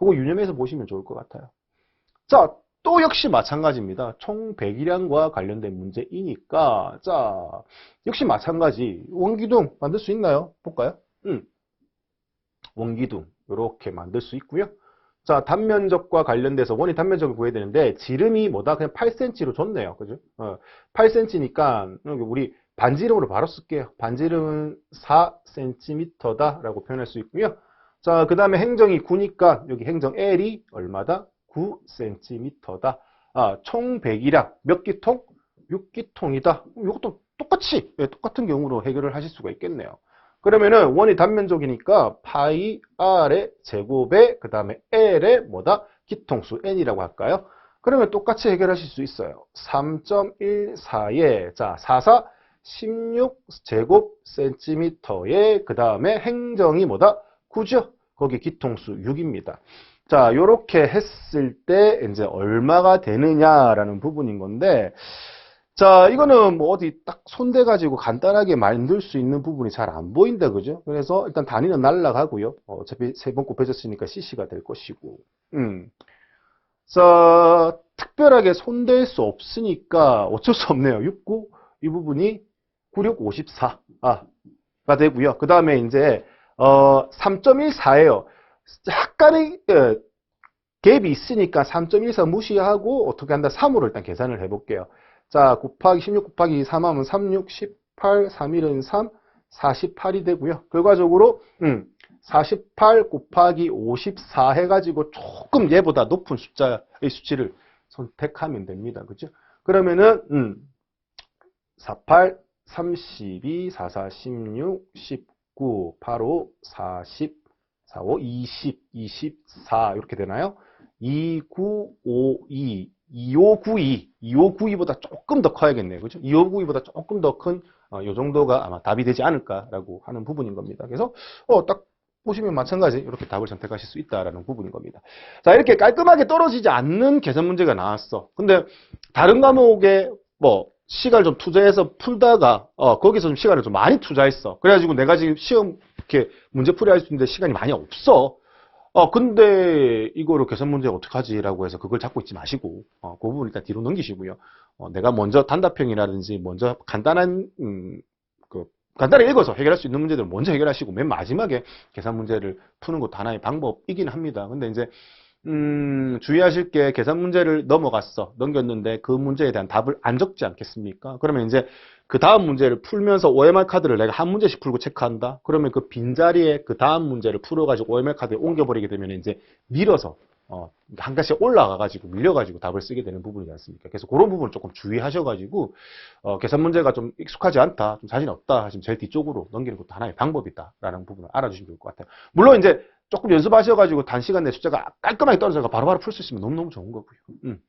그거 유념해서 보시면 좋을 것 같아요. 자, 또 역시 마찬가지입니다. 총 배기량과 관련된 문제이니까 자, 역시 마찬가지. 원기둥 만들 수 있나요? 볼까요? 음. 원기둥 이렇게 만들 수 있고요. 자, 단면적과 관련돼서 원이 단면적을 구해야 되는데 지름이 뭐다? 그냥 8cm로 줬네요. 그죠? 어, 8cm니까 우리 반지름으로 바로 쓸게요. 반지름은 4cm다 라고 표현할 수 있고요. 자, 그 다음에 행정이 9니까 여기 행정 L이 얼마다? 9cm다. 아, 총 배기량 몇 기통? 6기통이다. 이것도 똑같이 예, 똑같은 경우로 해결을 하실 수가 있겠네요. 그러면은 원이 단면적이니까 파이 r의 제곱에 그 다음에 l의 뭐다? 기통수 n이라고 할까요? 그러면 똑같이 해결하실 수 있어요. 3.14에 자 44, 16 제곱 센티미터에 그 다음에 행정이 뭐다? 9죠? 거기 기통수 6입니다. 자, 요렇게 했을 때 이제 얼마가 되느냐라는 부분인 건데 자, 이거는 뭐 어디 딱 손대 가지고 간단하게 만들 수 있는 부분이 잘 안 보인다 그죠? 그래서 일단 단위는 날라가고요. 어, 차피 세 번 곱해졌으니까 CC가 될 것이고. 음. 자, 특별하게 손댈 수 없으니까 어쩔 수 없네요. 69, 이 부분이 96, 54. 아, 가 되고요. 그 다음에 이제, 어, 3.14예요. 약간의, 예, 갭이 있으니까 3.14 무시하고 어떻게 한다? 3으로 일단 계산을 해볼게요. 자, 곱하기 16 곱하기 3 하면 36, 18, 3일은 3, 48이 되고요. 결과적으로, 음, 48 곱하기 54 해가지고 조금 얘보다 높은 숫자의 수치를 선택하면 됩니다. 그죠? 그러면은, 음, 48, 32, 44, 16, 19, 85, 40, 45, 20, 24 이렇게 되나요? 2952, 2592, 2592보다 조금 더 커야겠네요. 그죠? 2592보다 조금 더 큰이 어, 정도가 아마 답이 되지 않을까라고 하는 부분인 겁니다. 그래서 어, 딱 보시면 마찬가지 이렇게 답을 선택하실 수 있다라는 부분인 겁니다. 자 이렇게 깔끔하게 떨어지지 않는 계산 문제가 나왔어. 근데 다른 과목에 뭐 시간을 좀 투자해서 풀다가 어, 거기서 좀 시간을 좀 많이 투자했어. 그래가지고 내가 지금 시험 이렇게 문제 풀이 할 수 있는데 시간이 많이 없어. 어, 근데 이거를 계산 문제 어떡하지라고 해서 그걸 잡고 있지 마시고, 어, 그 부분 일단 뒤로 넘기시고요. 어, 내가 먼저 단답형이라든지 먼저 간단한, 음, 그, 간단하게 읽어서 해결할 수 있는 문제들을 먼저 해결하시고 맨 마지막에 계산 문제를 푸는 것도 하나의 방법이긴 합니다. 근데 이제, 음, 주의하실 게 계산 문제를 넘어갔어. 넘겼는데 그 문제에 대한 답을 안 적지 않겠습니까? 그러면 이제 그 다음 문제를 풀면서 OMR 카드를 내가 한 문제씩 풀고 체크한다. 그러면 그 빈자리에 그 다음 문제를 풀어가지고 OMR 카드에 옮겨버리게 되면 이제 밀어서 어, 한 가지씩 올라가가지고 밀려가지고 답을 쓰게 되는 부분이지 않습니까? 그래서 그런 부분을 조금 주의하셔가지고 어, 계산 문제가 좀 익숙하지 않다, 좀 자신 없다 하시면 제일 뒤쪽으로 넘기는 것도 하나의 방법이다라는 부분을 알아주시면 좋을 것 같아요. 물론 이제 조금 연습하셔가지고 단시간 내 숫자가 깔끔하게 떨어져서 바로바로 풀 수 있으면 너무너무 좋은 거고요. 음.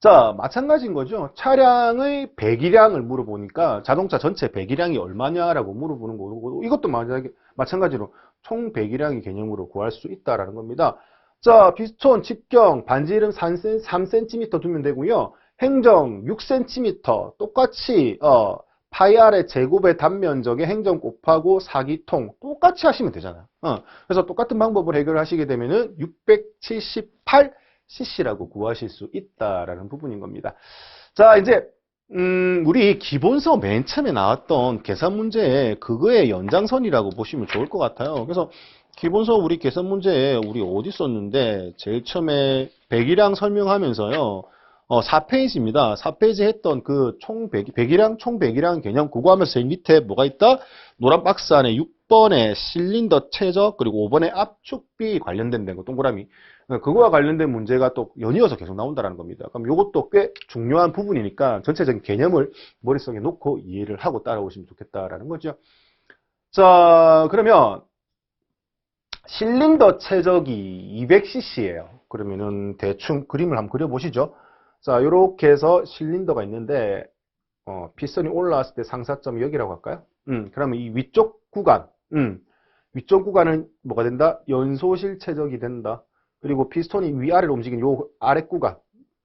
자, 마찬가지인 거죠. 차량의 배기량을 물어보니까 자동차 전체 배기량이 얼마냐라고 물어보는 거고 이것도 마찬가지로 총 배기량의 개념으로 구할 수 있다라는 겁니다. 자, 피스톤, 직경, 반지름 3cm 두면 되고요. 행정 6cm 똑같이 어, 파이알의 제곱의 단면적의 행정 곱하고 사기통 똑같이 하시면 되잖아요. 어, 그래서 똑같은 방법을 해결하시게 되면은 678 CC라고 구하실 수 있다라는 부분인 겁니다. 자, 이제 음, 우리 기본서 맨 처음에 나왔던 계산 문제에 그거의 연장선이라고 보시면 좋을 것 같아요. 그래서 기본서 우리 계산 문제에 우리 어디 썼는데 제일 처음에 배기량 설명하면서요. 어, 4페이지입니다. 4페이지 했던 그총 배기, 배기량, 총 배기량 개념 그거 하면서 제일 밑에 뭐가 있다? 노란 박스 안에 6번에 실린더 최적 그리고 5번에 압축비 관련된 거 동그라미 그거와 관련된 문제가 또 연이어서 계속 나온다는 겁니다. 그럼 이것도 꽤 중요한 부분이니까 전체적인 개념을 머릿속에 놓고 이해를 하고 따라오시면 좋겠다라는 거죠. 자, 그러면 실린더 최적이 200cc예요. 그러면은 대충 그림을 한번 그려보시죠. 자, 이렇게 해서 실린더가 있는데 어, 피선이 올라왔을 때 상사점이 여기라고 할까요? 음, 그러면 이 위쪽 구간, 음, 위쪽 구간은 뭐가 된다? 연소실 최적이 된다. 그리고 피스톤이 위아래로 움직이는 요 아래 구간,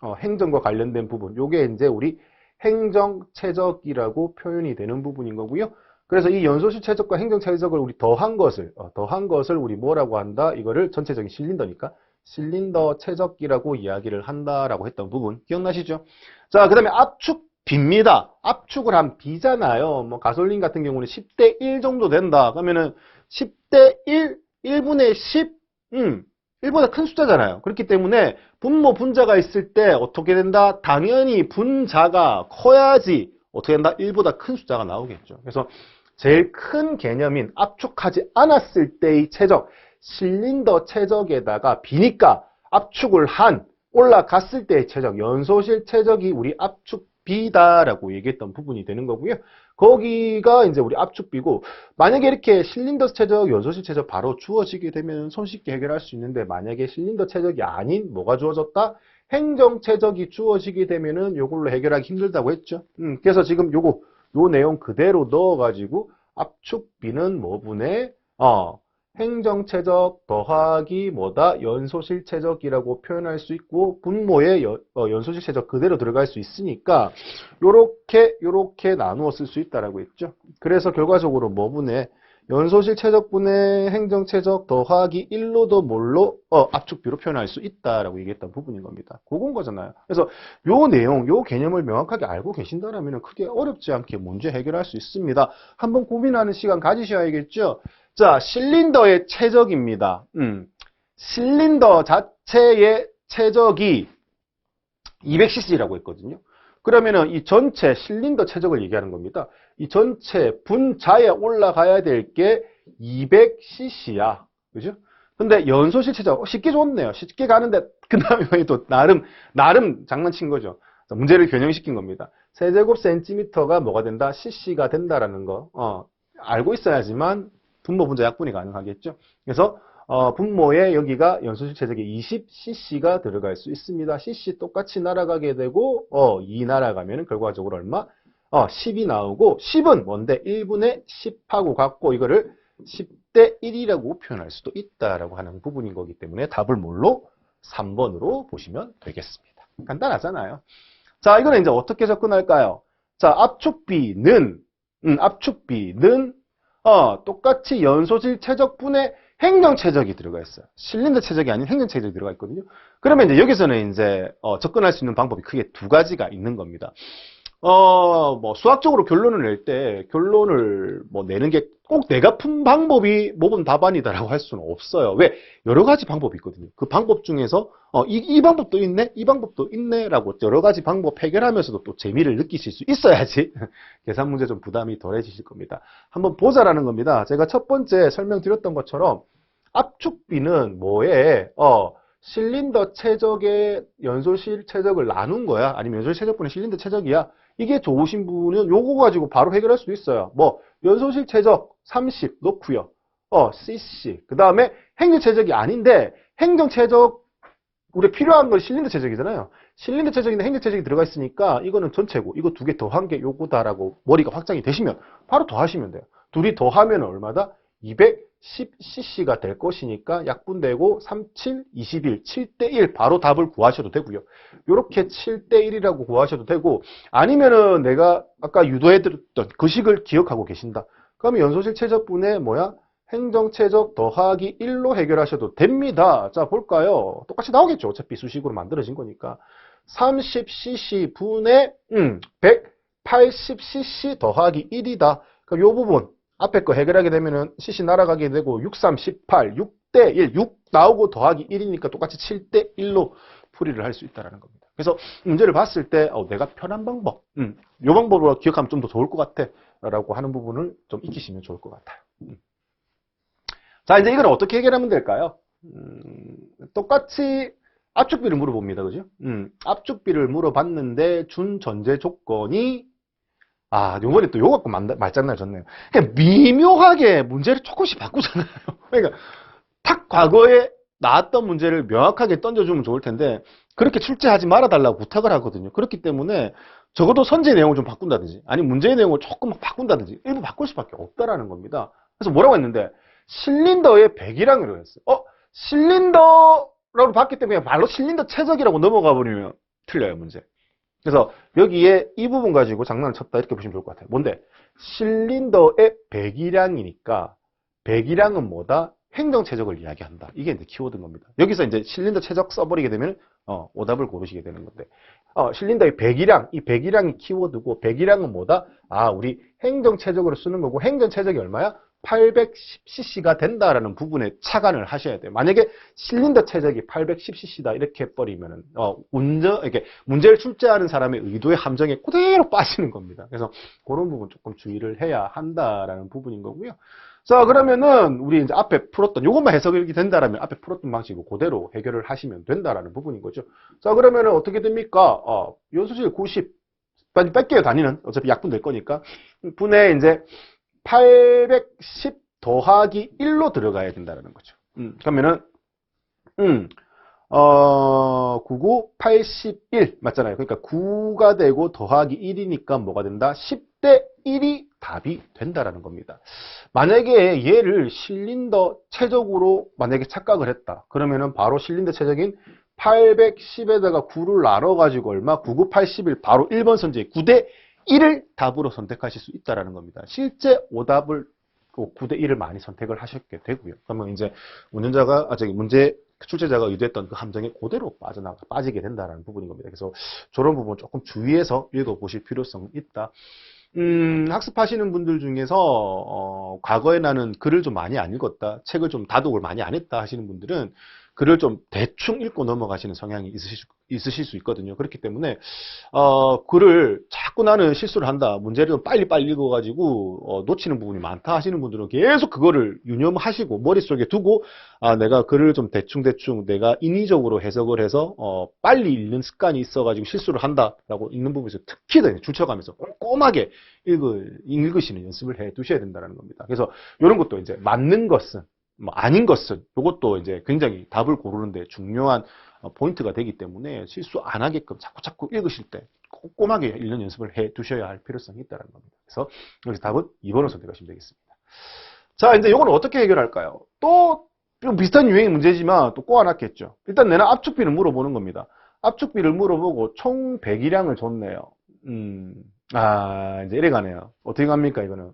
어, 행정과 관련된 부분, 요게 이제 우리 행정 최적이라고 표현이 되는 부분인 거고요. 그 그래서 이 연소실 최적과 행정 최적을 우리 더한 것을 어, 더한 것을 우리 뭐라고 한다? 이거를 전체적인 실린더니까 실린더 최적기라고 이야기를 한다라고 했던 부분 기억나시죠? 자, 그 다음에 압축 B입니다. 압축을 한 B잖아요. 뭐 가솔린 같은 경우는 10대 1 정도 된다. 그러면은 10대 1, 1분의 10, 음, 1보다 큰 숫자잖아요. 그렇기 때문에 분모 분자가 있을 때 어떻게 된다? 당연히 분자가 커야지 어떻게 된다? 1보다 큰 숫자가 나오겠죠. 그래서 제일 큰 개념인 압축하지 않았을 때의 최적, 실린더 최적에다가 비니까 압축을 한 올라갔을 때의 최적, 연소실 최적이 우리 압축 비다라고 얘기했던 부분이 되는 거고요. 거기가 이제 우리 압축비고 만약에 이렇게 실린더 최적, 연소실 최적 바로 주어지게 되면 손쉽게 해결할 수 있는데 만약에 실린더 최적이 아닌 뭐가 주어졌다? 행정 최적이 주어지게 되면은 요걸로 해결하기 힘들다고 했죠. 음, 그래서 지금 요거 요 내용 그대로 넣어가지고 압축비는 뭐분의 어, 행정체적 더하기 뭐다 연소실체적이라고 표현할 수 있고 분모에 연, 어, 연소실체적 그대로 들어갈 수 있으니까 요렇게 요렇게 나누어 쓸 수 있다라고 했죠. 그래서 결과적으로 뭐분의 연소실체적분의 행정체적 더하기 1로도 뭘로 어, 압축비로 표현할 수 있다라고 얘기했던 부분인 겁니다. 그건 거잖아요. 그래서 요 내용, 요 개념을 명확하게 알고 계신다면 크게 어렵지 않게 문제 해결할 수 있습니다. 한번 고민하는 시간 가지셔야겠죠. 자, 실린더의 최적입니다. 음, 실린더 자체의 최적이 200cc라고 했거든요. 그러면은 이 전체 실린더 최적을 얘기하는 겁니다. 이 전체 분자에 올라가야 될 게 200cc야. 그죠? 근데 연소실 최적 쉽게 줬네요. 쉽게 가는데 그 다음에 또 나름 나름 장난친 거죠. 문제를 변형시킨 겁니다. 세제곱 센티미터가 뭐가 된다? cc가 된다라는 거 어, 알고 있어야지만 분모 분자 약분이 가능하겠죠. 그래서 어, 분모에 여기가 연소실 체적에 20cc가 들어갈 수 있습니다. cc 똑같이 날아가게 되고 어, 2 날아가면 결과적으로 얼마? 어, 10이 나오고 10은 뭔데? 1분의 10하고 같고 이거를 10대 1이라고 표현할 수도 있다라고 하는 부분인 거기 때문에 답을 뭘로? 3번으로 보시면 되겠습니다. 간단하잖아요. 자, 이거는 이제 어떻게 접근할까요? 자, 압축비는 음, 압축비는 어, 똑같이 연소실 최적분의 행정 최적이 들어가 있어요. 실린더 최적이 아닌 행정 최적이 들어가 있거든요. 그러면 이제 여기서는 이제 어, 접근할 수 있는 방법이 크게 두 가지가 있는 겁니다. 어, 뭐, 수학적으로 결론을 낼 때, 결론을 뭐 내는 게 꼭 내가 푼 방법이 모든 답안이다라고 할 수는 없어요. 왜? 여러 가지 방법이 있거든요. 그 방법 중에서, 어, 이, 이 방법도 있네? 이 방법도 있네? 라고 여러 가지 방법 해결하면서도 또 재미를 느끼실 수 있어야지. 계산 문제 좀 부담이 덜해지실 겁니다. 한번 보자라는 겁니다. 제가 첫 번째 설명드렸던 것처럼, 압축비는 뭐에, 어, 실린더 최적의 연소실 최적을 나눈 거야? 아니면 연소실 최적분의 실린더 최적이야? 이게 좋으신 분은 요거 가지고 바로 해결할 수 있어요. 뭐 연소실 최적 30 놓고요. 어, CC. 그 다음에 행정 최적이 아닌데 행정 최적 우리 필요한 건 실린더 최적이잖아요. 실린더 최적인데 행정 최적이 들어가 있으니까 이거는 전체고 이거 두 개 더한 게 요거다라고 머리가 확장이 되시면 바로 더하시면 돼요. 둘이 더하면 얼마다? 210cc가 될 것이니까 약분되고 37, 21, 7대1 바로 답을 구하셔도 되고요. 이렇게 7대1이라고 구하셔도 되고 아니면은 내가 아까 유도해드렸던 그 식을 기억하고 계신다. 그러면 연소실 최적분의 뭐야? 행정최적 더하기 1로 해결하셔도 됩니다. 자 볼까요? 똑같이 나오겠죠. 어차피 수식으로 만들어진 거니까. 30cc 분의 음, 180cc 더하기 1이다. 그럼 이 부분 앞에 거 해결하게 되면은 cc 날아가게 되고 6, 3, 18, 6대 1, 6 나오고 더하기 1이니까 똑같이 7대 1로 풀이를 할 수 있다는 겁니다. 그래서 문제를 봤을 때 어, 내가 편한 방법, 음, 이 방법으로 기억하면 좀 더 좋을 것 같아 라고 하는 부분을 좀 익히시면 좋을 것 같아요. 음. 자 이제 이걸 어떻게 해결하면 될까요? 음, 똑같이 압축비를 물어봅니다. 그죠? 음, 압축비를 물어봤는데 준 전제 조건이 아, 요번에 또 요거 갖고 말장난 졌네요. 그러니까 미묘하게 문제를 조금씩 바꾸잖아요. 그러니까 탁 과거에 나왔던 문제를 명확하게 던져주면 좋을 텐데 그렇게 출제하지 말아달라고 부탁을 하거든요. 그렇기 때문에 적어도 선제 내용을 좀 바꾼다든지 아니 문제의 내용을 조금 바꾼다든지 일부 바꿀 수밖에 없다라는 겁니다. 그래서 뭐라고 했는데 실린더의 100이라고 했어요. 어? 실린더라고 봤기 때문에 말로 실린더 최적이라고 넘어가 버리면 틀려요 문제. 그래서 여기에 이 부분 가지고 장난을 쳤다 이렇게 보시면 좋을 것 같아요. 뭔데? 실린더의 배기량이니까 배기량은 뭐다? 행정 최적을 이야기한다. 이게 이제 키워드인 겁니다. 여기서 이제 실린더 최적 써버리게 되면 어, 오답을 고르시게 되는 건데 어, 실린더의 배기량, 이 배기량이 키워드고 배기량은 뭐다? 아, 우리 행정 최적으로 쓰는 거고 행정 최적이 얼마야? 810cc가 된다라는 부분에 착안을 하셔야 돼요. 만약에 실린더 최적이 810cc다 이렇게 해버리면은 어, 운전 이렇게 문제를 출제하는 사람의 의도의 함정에 그대로 빠지는 겁니다. 그래서 그런 부분 조금 주의를 해야 한다라는 부분인 거고요. 자 그러면은 우리 이제 앞에 풀었던 이것만 해석이 된다라면 앞에 풀었던 방식으로 그대로 해결을 하시면 된다라는 부분인 거죠. 자 그러면은 어떻게 됩니까? 어, 연소실 90 빨리 뺄게요 단위는 어차피 약분 될 거니까 분에 이제 810 더하기 1로 들어가야 된다는 거죠. 음, 그러면은, 음, 어, 99, 81 맞잖아요. 그러니까 9가 되고 더하기 1이니까 뭐가 된다? 10대 1이 답이 된다라는 겁니다. 만약에 얘를 실린더 최적으로 만약에 착각을 했다. 그러면은 바로 실린더 최적인 810에다가 9를 나눠 가지고 얼마? 99, 81 바로 1번 선제 9대 1을 답으로 선택하실 수 있다라는 겁니다. 실제 오답을 9대 1을 많이 선택을 하셨게 되고요. 그러면 이제 운전자가 아 저기 문제 출제자가 의도했던 그 함정에 그대로 빠져나가 빠지게 된다라는 부분인 겁니다. 그래서 저런 부분 조금 주의해서 읽어보실 필요성이 있다. 음, 학습하시는 분들 중에서 어, 과거에 나는 글을 좀 많이 안 읽었다, 책을 좀 다독을 많이 안 했다 하시는 분들은 글을 좀 대충 읽고 넘어가시는 성향이 있으실, 수- 있으실 수 있거든요. 그렇기 때문에 어, 글을 자꾸 나는 실수를 한다, 문제를 좀 빨리빨리 읽어가지고 어, 놓치는 부분이 많다 하시는 분들은 계속 그거를 유념하시고 머릿속에 두고 아, 내가 글을 좀 대충대충 내가 인위적으로 해석을 해서 어, 빨리 읽는 습관이 있어가지고 실수를 한다라고 읽는 부분에서 특히 더 줄쳐가면서 꼼꼼하게 읽을, 읽으시는 연습을 해 두셔야 된다는 겁니다. 그래서 이런 것도 이제 맞는 것은 뭐 아닌 것은 이것도 이제 굉장히 답을 고르는데 중요한 어, 포인트가 되기 때문에 실수 안 하게끔 자꾸 자꾸 읽으실 때 꼼꼼하게 읽는 연습을 해 두셔야 할 필요성이 있다는 겁니다. 그래서 여기서 답은 2번을 선택하시면 되겠습니다. 자, 이제 이걸 어떻게 해결할까요? 또좀 비슷한 유형의 문제지만 또 꼬아놨겠죠. 일단 내는 압축비를 물어보는 겁니다. 압축비를 물어보고 총 배기량을 줬네요. 음, 아, 이제 이래 가네요. 어떻게 갑니까, 이거는?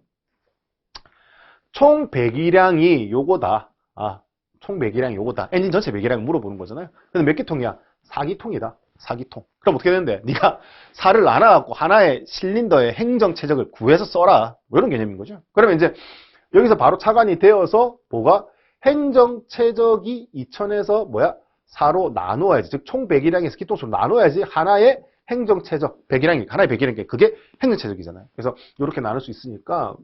총 배기량이 요거다. 아, 총 배기량이 요거다. 엔진 전체 배기량을 물어보는 거잖아요. 근데 몇개 통이야? 4기통이다. 4기통. 그럼 어떻게 되는데? 네가 4를 나눠갖고 하나의 실린더의 행정 최적을 구해서 써라. 뭐 이런 개념인 거죠. 그러면 이제 여기서 바로 차관이 되어서 뭐가 행정 최적이 2000에서 뭐야? 4로 나누어야지. 즉, 총 배기량에서 기통수로 나눠야지 하나의 행정 최적, 배기량이, 하나의 배기량이 그게 행정 최적이잖아요. 그래서 이렇게 나눌 수 있으니까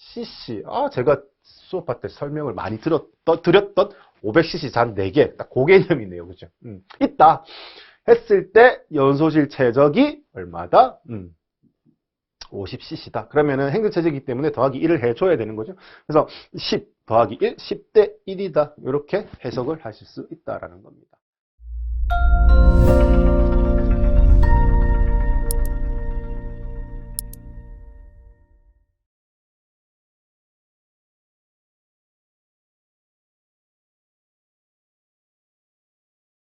500cc. 아, 제가 수업할 때 설명을 많이 들었던, 드렸던 500cc 잔 4개. 딱 그 개념이네요. 그죠? 음, 있다. 했을 때 연소실 최적이 얼마다? 음, 50cc다. 그러면은 행정 최적이기 때문에 더하기 1을 해줘야 되는 거죠. 그래서 10 더하기 1, 10대 1이다. 이렇게 해석을 하실 수 있다라는 겁니다.